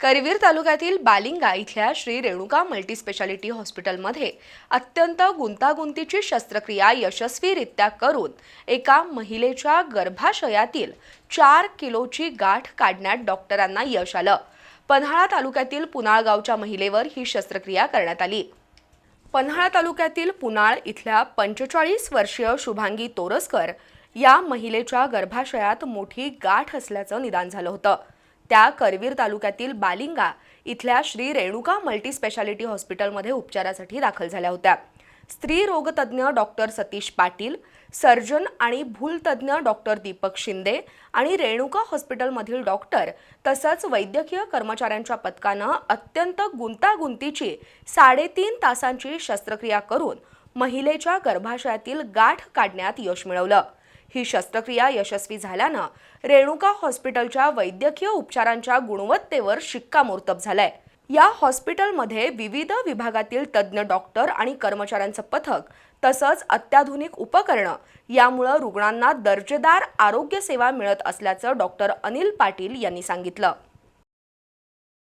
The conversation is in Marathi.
करवीर तालुक्यातील बालिंगा इथल्या श्री रेणुका मल्टीस्पेशालिटी हॉस्पिटलमध्ये अत्यंत गुंतागुंतीची शस्त्रक्रिया यशस्वीरित्या करून एका महिलेच्या गर्भाशयातील चार किलोची गाठ काढण्यात डॉक्टरांना यश आलं. पन्हाळा तालुक्यातील पुनाळ गावच्या महिलेवर ही शस्त्रक्रिया करण्यात आली. पन्हाळा तालुक्यातील पुनाळ इथल्या पंचेचाळीस वर्षीय शुभांगी तोरसकर या महिलेच्या गर्भाशयात मोठी गाठ असल्याचं निदान झालं होतं. त्या करवीर तालुक्यातील बालिंगा इथल्या श्री रेणुका मल्टीस्पेशालिटी हॉस्पिटलमध्ये उपचारासाठी दाखल झाल्या होत्या. स्त्री रोगतज्ज्ञ डॉक्टर सतीश पाटील सर्जन आणि भूलतज्ञ डॉक्टर दीपक शिंदे आणि रेणुका हॉस्पिटलमधील डॉक्टर तसंच वैद्यकीय कर्मचाऱ्यांच्या पथकानं अत्यंत गुंतागुंतीची साडेतीन तासांची शस्त्रक्रिया करून महिलेच्या गर्भाशयातील गाठ काढण्यात यश मिळवलं. ही शस्त्रक्रिया यशस्वी झाल्यानं रेणुका हॉस्पिटलच्या वैद्यकीय उपचारांच्या गुणवत्तेवर शिक्कामोर्तब झालंय. या हॉस्पिटलमध्ये विविध विभागातील तज्ज्ञ डॉक्टर आणि कर्मचाऱ्यांचं पथक तसंच अत्याधुनिक उपकरणं यामुळं रुग्णांना दर्जेदार आरोग्य सेवा मिळत असल्याचं डॉक्टर अनिल पाटील यांनी सांगितलं.